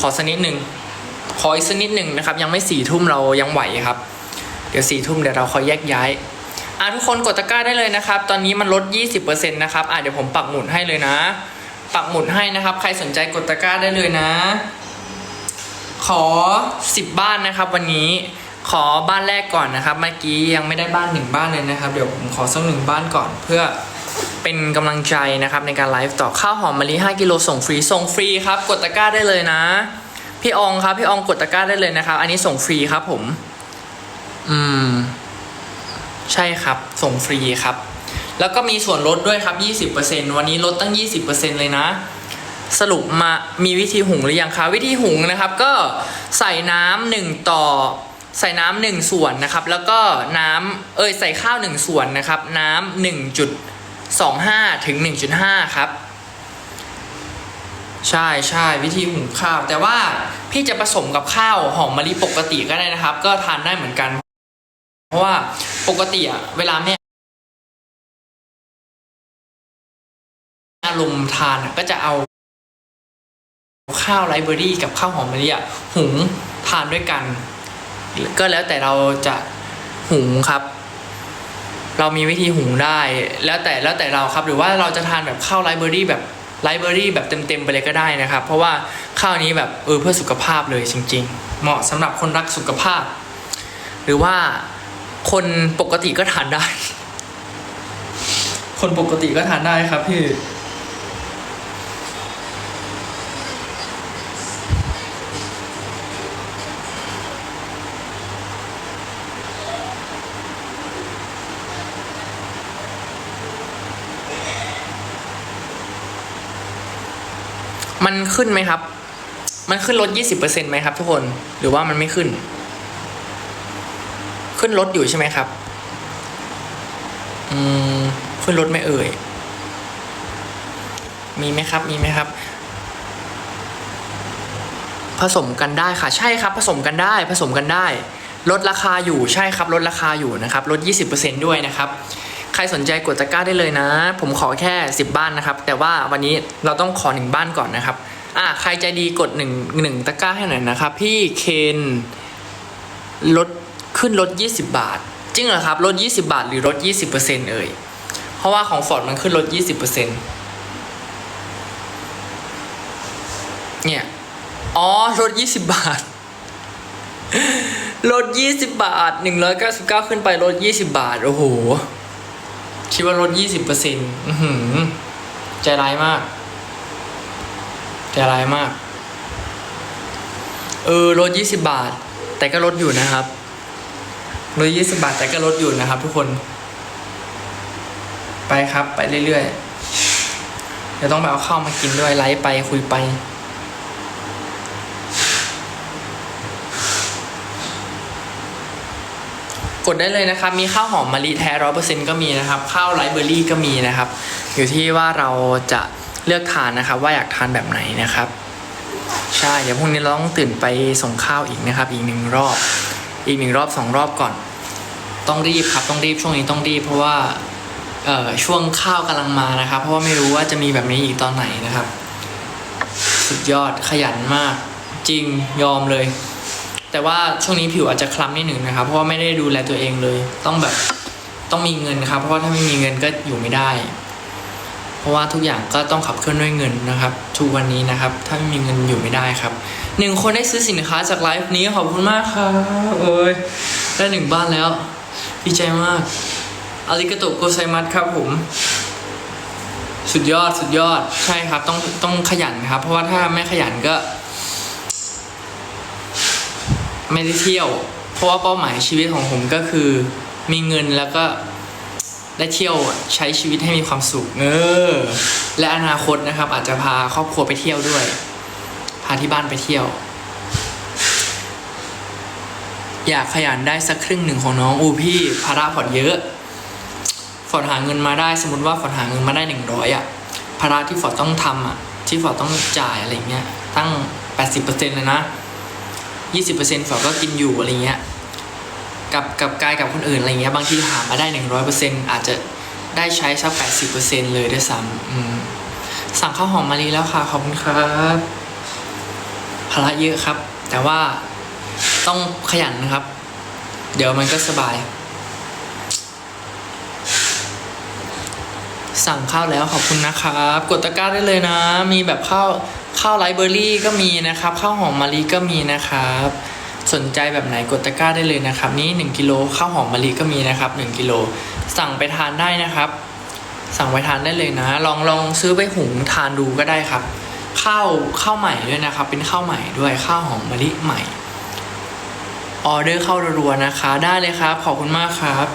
ขอสักนิดหนึ่งขออีกสักนิดหนึ่งนะครับ ยังไม่สี่ทุ่มเรายังไหวครับ เดี๋ยวสี่ทุ่มเดี๋ยวเราคอยแยกย้ายอะทุกคนกดตะกร้าได้เลยนะครับ ตอนนี้มันลด 20%นะครับอะเดี๋ยวผมปักหมุดให้เลยนะ ปักหมุดให้นะครับ ใครสนใจกดตะกร้าได้เลยนะ ขอ 10 บ้านนะครับ วันนี้ขอบ้านแรกก่อนนะครับ เมื่อกี้ยังไม่ได้บ้านหนึ่งบ้านเลยนะครับ เดี๋ยวผมขอสักหนึ่งบ้านก่อนเพื่อ เป็นกำลังใจนะครับในการไลฟ์ต่อข้าวหอมมะลิ5กิโลส่งฟรีส่งฟรีครับ กดตะกร้าได้เลยนะ พี่อองครับพี่อองกดตะกร้าได้เลยนะครับ อันนี้ส่งฟรีครับผม อืม ใช่ครับ ส่งฟรีครับ แล้วก็มีส่วนลดด้วยครับ 20%วันนี้ลดตั้ง 20%เลยนะ สรุปมามีวิธีหุงหรือยังคะวิธีหุงนะครับ ก็ใส่น้ำหนึ่งต่อใส่น้ำหนึ่งส่วนนะครับ แล้วก็น้ำเอ้ยใส่ข้าวหนึ่งส่วนนะครับ น้ำหนึ่งจุด สองห้าถึงหนึ่งจุดห้าครับ ใช่ใช่วิธีหุงข้าว แต่ว่าพี่จะผสมกับข้าวหอมมะลิปกติก็ได้นะครับ ก็ทานได้เหมือนกัน เพราะว่าปกติอะเวลาแม่อารมณ์ทานก็จะเอาข้าวไรเบอรี่กับข้าวหอมมะลิอะหุงทานด้วยกัน ก็แล้วแต่เราจะหุงครับ เรามีวิธีหุงได้ แล้วแต่แล้วแต่เราครับหรือว่าเราจะทานแบบข้าวไรเบอรี่แบบไรเบอรี่แบบเต็มๆไปเลยก็ได้นะครับ เพราะว่าข้าวนี้แบบเออเพื่อสุขภาพเลยจริง ๆ เหมาะสำหรับคนรักสุขภาพ หรือว่าคนปกติก็ทานได้ คนปกติก็ทานได้ครับพี่ มันขึ้นไหมครับ มันขึ้นลดยี่สิบเปอร์เซ็นต์ไหมครับ ทุกคน หรือว่ามันไม่ขึ้น ขึ้นรถอยู่ใช่ไหมครับ อืม ขึ้นรถไม่เอ่ย มีไหมครับ มีไหมครับ ผสมกันได้ค่ะ ใช่ครับ ผสมกันได้ ผสมกันได้ ลดราคาอยู่ ใช่ครับ ลดราคาอยู่นะครับ ลด 20%ด้วยนะครับ ใครสนใจกดตะกร้าได้เลยนะ ผมขอแค่ 10 บ้านนะครับ แต่ว่าวันนี้เราต้องขอหนึ่งบ้านก่อนนะครับ อะใครใจดีกดหนึ่งหนึ่งตะกร้าให้หน่อยนะครับ พี่เคนลดขึ้นลด 20 บาท จริงเหรอครับลด 20 บาท หรือลด 20%เอ่ย เพราะว่าของฟอร์ดมันขึ้นลด 20%เนี่ย อ๋อลด 20 บาทลด 20 บาท 199 ขึ้นไปลด 20 บาท โอ้โห คิดว่าลด20%อื้อหือใจร้ายมาก ใจร้ายมาก เออลด20บาท แต่ก็ลดอยู่นะครับลด20บาทแต่ก็ลดอยู่นะครับ ทุกคน ไปครับ ไปเรื่อยๆเดี๋ยวต้องไปเอาข้าวมากินด้วยไลฟ์ไปคุยไป กดได้เลยนะครับ มีข้าวหอมมะลิแท้ร้อยเปอร์เซ็นต์ก็มีนะครับ ข้าวไรเบอรี่ก็มีนะครับ อยู่ที่ว่าเราจะเลือกทานนะครับ ว่าอยากทานแบบไหนนะครับ ใช่ เดี๋ยวพรุ่งนี้เราต้องตื่นไปส่งข้าวอีกนะครับ อีกหนึ่งรอบ อีกหนึ่งรอบสองรอบก่อน ต้องรีบครับต้องรีบช่วงนี้ต้องรีบเพราะว่าเอ่อช่วงข้าวกำลังมานะครับ เพราะว่าไม่รู้ว่าจะมีแบบนี้อีกตอนไหนนะครับ สุดยอดขยันมาก จริงยอมเลย แต่ว่าช่วงนี้ผิวอาจจะคล้ำนิดหนึ่งนะครับ เพราะว่าไม่ได้ดูแลตัวเองเลย ต้องแบบต้องมีเงินครับ เพราะว่าถ้าไม่มีเงินก็อยู่ไม่ได้ เพราะว่าทุกอย่างก็ต้องขับเคลื่อนด้วยเงินนะครับทุกวันนี้นะครับ ถ้าไม่มีเงินอยู่ไม่ได้ครับหนึ่งคนได้ซื้อสินค้าจากไลฟ์นี้ขอบคุณมากครับโอ้ยได้หนึ่งบ้านแล้วดีใจมากอาริกาโตโกไซมัสครับผมสุดยอดสุดยอดใช่ครับ ต้องต้องขยันครับ เพราะว่าถ้าไม่ขยันก็ ไม่ได้เที่ยว เพราะว่าเป้าหมายชีวิตของผมก็คือ มีเงินแล้วก็ได้เที่ยวใช้ชีวิตให้มีความสุขเออและอนาคตนะครับ อาจจะพาครอบครัวไปเที่ยวด้วย พาที่บ้านไปเที่ยว อยากขยันได้สักครึ่งหนึ่งของน้องอูพี่ภาระผ่อนเยอะฝอดหาเงินมาได้สมมติว่าฝอดหาเงินมาได้หนึ่งร้อยอะภาระที่ฝอดต้องทำอะที่ฝอดต้องจ่ายอะไรเงี้ยตั้งแปดสิบเปอร์เซ็นต์เลยนะ ยี่สิบเปอร์เซ็นต์ฝอก็กินอยู่อะไรเงี้ยกับกับกายกับคนอื่นอะไรเงี้ยบางทีหามาได้หนึ่งร้อยเปอร์เซ็นต์อาจจะได้ใช้สักแปดสิบเปอร์เซ็นต์เลยด้วยซ้ำสั่งข้าวหอมมะลิแล้วค่ะขอบคุณครับภาระเยอะครับ แต่ว่าต้องขยันนะครับ เดี๋ยวมันก็สบาย สั่งข้าวแล้วขอบคุณนะครับ กดตะกร้าได้เลยนะ มีแบบข้าว ข้าวไรเบอร์รี่ก็มีนะครับข้าวหอมมะลิก็มีนะครับ สนใจแบบไหนกดตะกร้าได้เลยนะครับ นี่1กิโลข้าวหอมมะลิก็มีนะครับ1กิโลสั่งไปทานได้นะครับ สั่งไปทานได้เลยนะ ลองลองซื้อไปหุงทานดูก็ได้ครับข้าวข้าวใหม่ด้วยนะครับ เป็นข้าวใหม่ด้วยข้าวหอมมะลิใหม่ออเดอร์เข้ารัวๆนะคะ ได้เลยครับ ขอบคุณมากครับ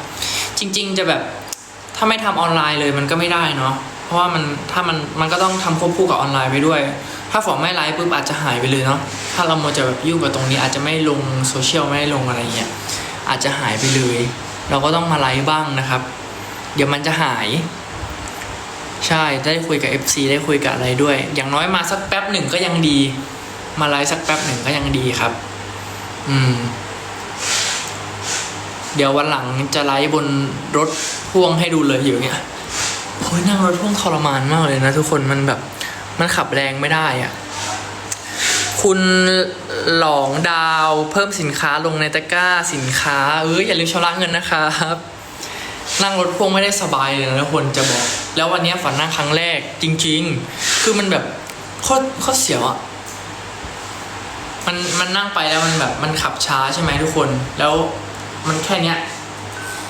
จริง ๆ จะแบบถ้าไม่ทำออนไลน์เลยมันก็ไม่ได้เนาะเพราะว่ามันถ้ามันมันก็ต้องทำควบคู่กับออนไลน์ไปด้วย ถ้าฝอไม่ไลฟ์ปุ๊บอาจจะหายไปเลยเนาะถ้าเราโมจะแบบยุ่งกับตรงนี้ อาจจะไม่ลงโซเชียลไม่ได้ลงอะไรเงี้ยอาจจะหายไปเลย เราก็ต้องมาไลฟ์บ้างนะครับ เดี๋ยวมันจะหาย ใช่ได้คุยกับ FC ได้คุยกับอะไรด้วย อย่างน้อยมาสักแป๊บหนึ่งก็ยังดี มาไลฟ์สักแป๊บหนึ่งก็ยังดีครับ อืมเดี๋ยววันหลังจะไลฟ์บนรถพ่วงให้ดูเลยอยู่เงี้ยโอ้ยนั่งรถพ่วงทรมานมากเลยนะทุกคนมันแบบ มันขับแรงไม่ได้อะคุณหลองดาวเพิ่มสินค้าลงในตะกร้าสินค้า เอ้ยอย่าลืมชำระเงินนะครับนั่งรถพ่วงไม่ได้สบายเลยนะทุกคนจะบอก แล้ววันนี้ฝันนั่งครั้งแรกจริง ๆ คือมันแบบโคตรโคตรเสียวอะมันมันนั่งไปแล้วมันแบบมันขับช้าใช่ไหมทุกคน แล้วมันแค่เนี้ย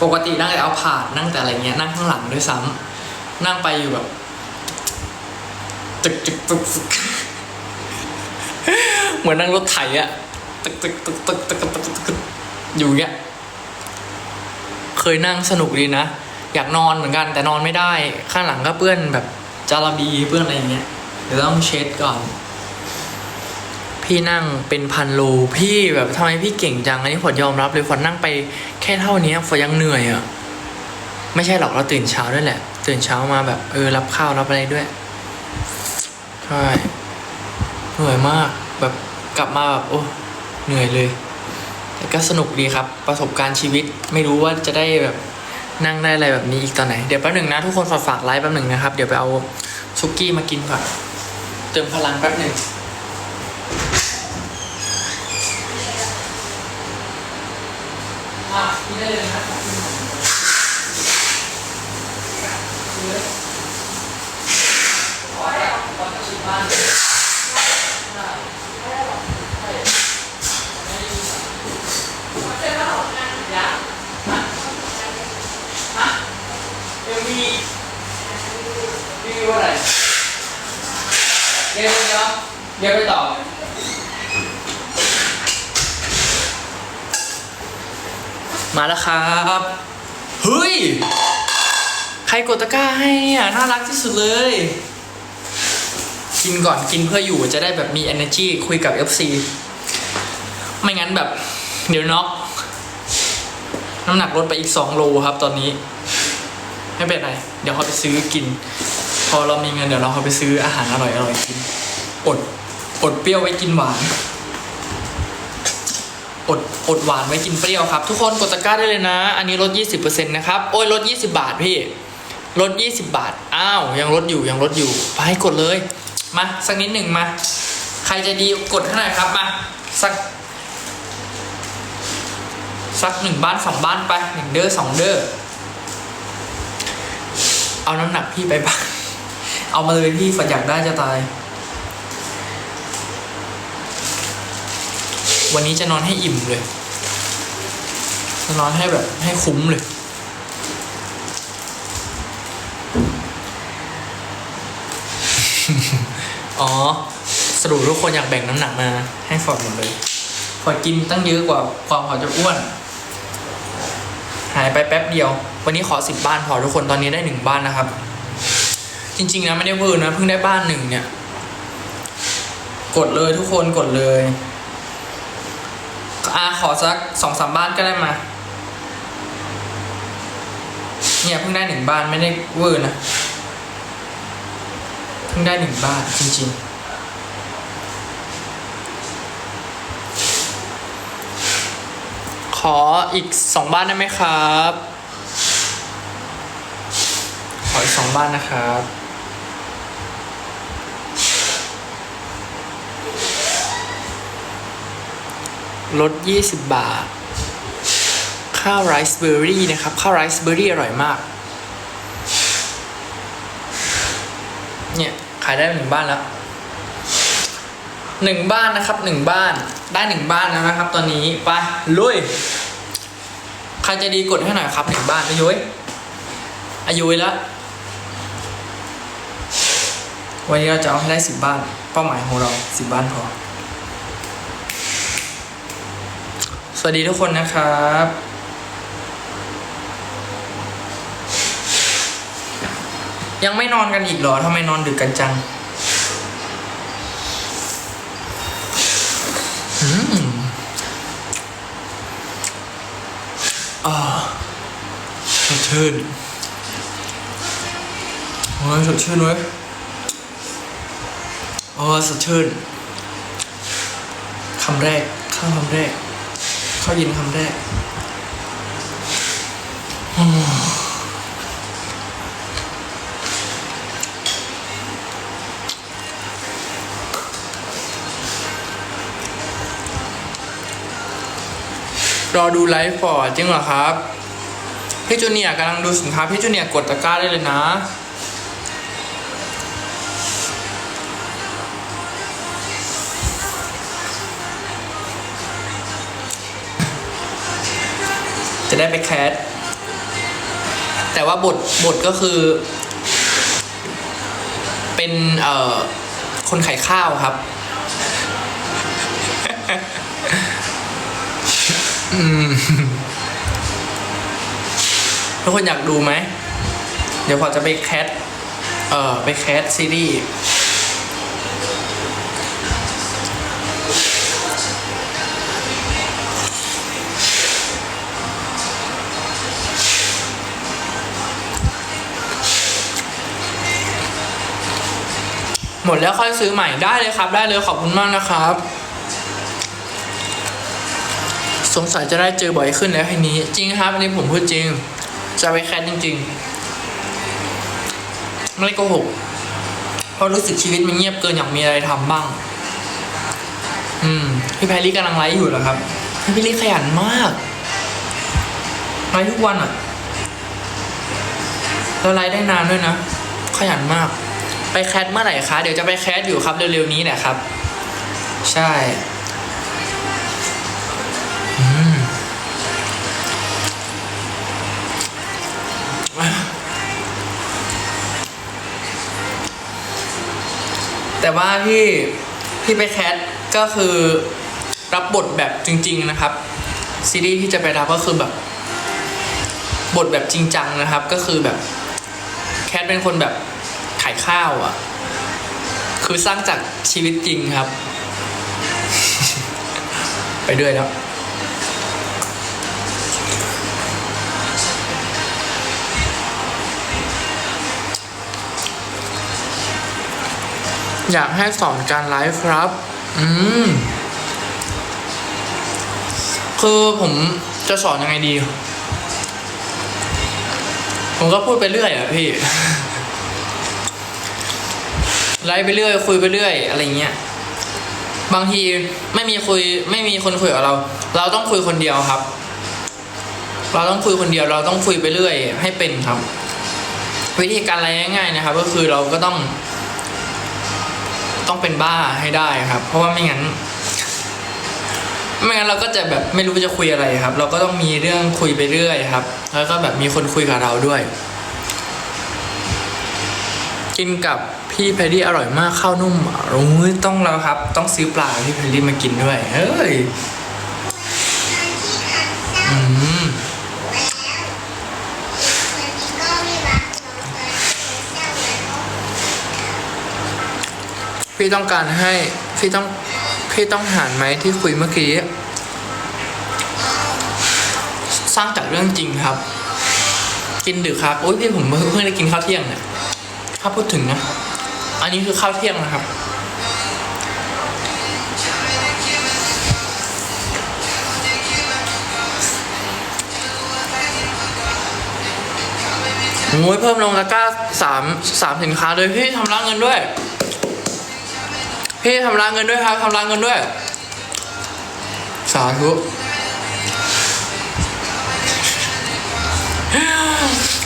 ปกตินั่งแต่เอาผ่านนั่งแต่อะไรเงี้ยนั่งข้างหลังด้วยซ้ำนั่งไปอยู่แบบึกจึกตึกตึกเหมือนนั่งรถไถอะตึกตึกตึกตึกตึกตึกตึกอยู่เงี้ยเคยนั่งสนุกดีนะ อยากนอนเหมือนกันแต่นอนไม่ได้ ข้างหลังก็เปื้อนแบบจาระบีเปื้อนอะไรเงี้ยเดี๋ยวต้องเช็ดก่อน พี่นั่งเป็นพันโลพี่แบบทำไมพี่เก่งจังอันนี้ขวัยอมรับเลยขวันั่งไปแค่เท่านี้ขวัยังเหนื่อยอะไม่ใช่หรอกเราตื่นเช้าด้วยแหละ ตื่นเช้ามาแบบเออรับข้าวรับอะไรด้วย ใช่เหนื่อยมากแบบกลับมาแบบโอ้เหนื่อยเลย แต่ก็สนุกดีครับ ประสบการณ์ชีวิตไม่รู้ว่าจะได้แบบนั่งได้อะไรแบบนี้อีกตอนไหน เดี๋ยวแป๊บหนึ่งนะทุกคนฝากฝากไลฟ์แป๊บหนึ่งนะครับ เดี๋ยวไปเอาซุกี้มากินก่อนเติมพลังแป๊บหนึ่งอะกินได้เลยนะครับเอ็มวีรีวิวอะไรเดี๋ยวเดี๋ยวเดี๋ยวไปต่อมาแล้วครับเฮ้ยใครกดตะกร้าให้เนี่ยน่ารักที่สุดเลย กินก่อนกินเพื่ออยู่จะได้แบบมี energy คุยกับ FC ไม่งั้นแบบ เดี๋ยวน็อกน้ำหนักลดไปอีก 2 โลครับตอนนี้ ไม่เป็นไร เดี๋ยวเขาไปซื้อกิน พอเรามีเงินเดี๋ยวเราเขาไปซื้ออาหารอร่อยอร่อยกิน อด อดเปรี้ยวไว้กินหวาน อด อดหวานไว้กินเปรี้ยวครับ ทุกคนกดตะกร้าได้เลยนะ อันนี้ลด 20%นะครับ โอ้ยลด 20 บาทพี่ ลด 20 บาท อ้าว ยังลดอยู่ ยังลดอยู่ ไปกดเลย มา สักนิดหนึ่งมา ใครจะดีกดให้หน่อยครับ มา สัก สักหนึ่งบ้านสองบ้านไปหนึ่งเด้อสองเด้อเอาน้ำหนักพี่ไปบ้าง เอามาเลยพี่ฝันอยากได้จะตาย วันนี้จะนอนให้อิ่มเลย จะนอนให้แบบให้คุ้มเลย อ๋อ สรุปทุกคนอยากแบ่งน้ำหนักมา ให้ฟอดหมดเลยฟอดกินตั้งเยอะกว่าความฟอจะอ้วน หายไปแป๊บเดียว วันนี้ขอสิบบ้านพอทุกคนตอนนี้ได้หนึ่งบ้านนะครับ จริง ๆ นะไม่ได้เวอร์นะเพิ่งได้บ้านหนึ่งเนี่ย กดเลยทุกคนกดเลยอาขอสักสองสามบ้านก็ได้มา เนี่ยเพิ่งได้หนึ่งบ้านไม่ได้เวอร์นะเพิ่งได้หนึ่งบ้านจริง ๆขออีกสองบ้านได้ไหมครับ ขออีกสองบ้านนะครับ ลด 20 บาท ข้าวไรซ์เบอร์รี่นะครับ ข้าวไรซ์เบอร์รี่อร่อยมาก เนี่ย ขายได้หนึ่งบ้านแล้วหนึ่งบ้านนะครับหนึ่งบ้านได้หนึ่งบ้านแล้วนะครับ ตอนนี้ไปลุยใครจะดีกดให้หน่อยครับหนึ่งบ้านอายุยอายุยแล้ววันนี้เราจะเอาให้ได้สิบบ้าน เป้าหมายของเราสิบบ้านพอ สวัสดีทุกคนนะครับ ยังไม่นอนกันอีกเหรอทำไมนอนดึกกันจังอ่าสดชื่นโอ้ยสดชื่นเว้ยโอ้สดชื่นคำแรกข้าวคำแรก ข้าวเย็นคำแรกรอดูไลฟ์ฟอร์ดจริงเหรอครับ พี่จูเนียร์กำลังดูสินค้า พี่จูเนียร์กดตะกร้าได้เลยนะ จะได้ไปแคสแต่ว่าบทบทก็คือ เป็นเอ่อคนขายข้าวครับ ทุกคนอยากดูไหม เดี๋ยวพอจะไปแคสเอ่อ ไปแคสซีรีส์ หมดแล้วค่อยซื้อใหม่ได้เลยครับ ได้เลยขอบคุณมากนะครับ สงสัยจะได้เจอบ่อยขึ้นแล้วทีนี้ จริงครับอันนี้ผมพูดจริง จะไปแคสจริงๆไม่โกหกเพราะรู้สึกชีวิตมันเงียบเกินอยากมีอะไรทำบ้าง อืมพี่แพรรี่กำลังไลฟ์อยู่เหรอครับพี่ลี่ขยันมากไลฟ์ทุกวันอะแล้วไลฟ์ได้นานด้วยนะ ขยันมาก ไปแคสเมื่อไหร่คะ เดี๋ยวจะไปแคสอยู่ครับเร็วๆนี้แหละครับ ใช่แต่ว่าที่ที่ไปแคสก็คือรับบทแบบจริง ๆนะครับ ซีรีส์ที่จะไปรับก็คือแบบ บทแบบจริงจังนะครับ ก็คือแบบแคทเป็นคนแบบายข้าวอะ่ะ คือสร้างจากชีวิตจริงครับ ไปด้วยแล้วอยากให้สอนการไลฟ์ครับ อืม คือผมจะสอนยังไงดี ผมก็พูดไปเรื่อยอะพี่ ไลฟ์ไปเรื่อย คุยไปเรื่อย อะไรเงี้ยบางทีไม่มีคุยไม่มีคนคุยกับเรา เราต้องคุยคนเดียวครับ เราต้องคุยคนเดียว เราต้องคุยไปเรื่อย ให้เป็นครับ วิธีการอะไรง่ายๆนะครับ ก็คือเราก็ต้อง ต้องเป็นบ้าให้ได้ครับ เพราะว่าไม่งั้นไม่งั้นเราก็จะแบบไม่รู้จะคุยอะไรครับ เราก็ต้องมีเรื่องคุยไปเรื่อยครับ แล้วก็แบบมีคนคุยกับเราด้วย กินกับ พี่แพดดี้อร่อยมากข้าวนุ่มโอ้ยต้องแล้วครับ ต้องซื้อปลาพี่แพดดี้มากินด้วยเฮ้ยอืมพี่ต้องการให้พี่ต้องพี่ต้องหารไหมที่คุยเมื่อกี้ สร้างจากเรื่องจริงครับ กินดึกครับโอ้ยพี่ผมเพิ่งได้กินข้าวเที่ยงเนี่ยถ้าพูดถึงนะ อันนี้คือข้าวเที่ยงนะครับ โอ้ยเพิ่มลงตะกร้าสามสามสินค้าเลยพี่ทำร้านเงินด้วย พี่ทำร้านเงินด้วยครับทำร้านเงินด้วยสสาธุ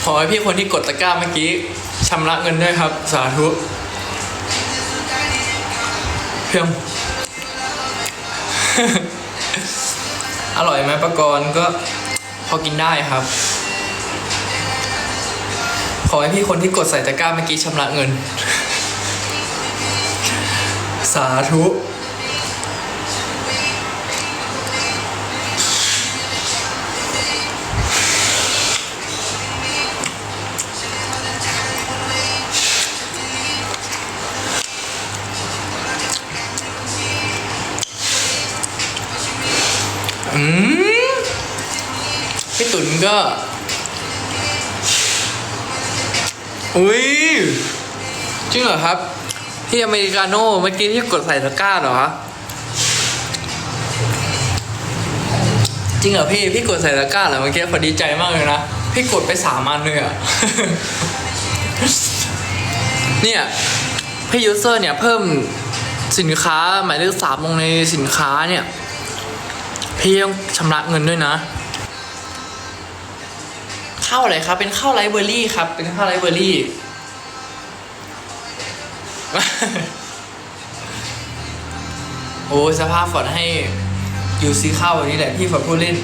ขอให้พี่คนที่กดตะกร้าเมื่อกี้ชำระเงินด้วยครับ สาธุ เพียงอร่อยไหมปะกรณ์ก็พอกินได้ครับ ขอให้พี่คนที่กดใส่ตะกร้าเมื่อกี้ชำระเงิน สาธุ พี่ตุนก็ อุ้ยจริงเหรอครับพี่อเมริกาโน่เมื่อกี้ที่กดใส่ตะกร้าเหรอจริงเหรอพี่ พี่กดใส่ตะกร้าเหรอเมื่อกี้พอดีใจมากเลยนะ พี่กดไปสามอันเลยอะเนี่ยพี่ยูเซอร์เนี่ยเพิ่มสินค้าหมายเลขสามลงในสินค้าเนี่ย พี่ต้องชำระเงินด้วยนะ ข้าวอะไรครับ เป็นข้าวไรเบอร์รี่ครับ เป็นข้าวไรเบอร์รี่ โอ้สภาพฝอดให้อยู่ซื้อข้าววันนี้แหละพี่ฝอดพูดเล่น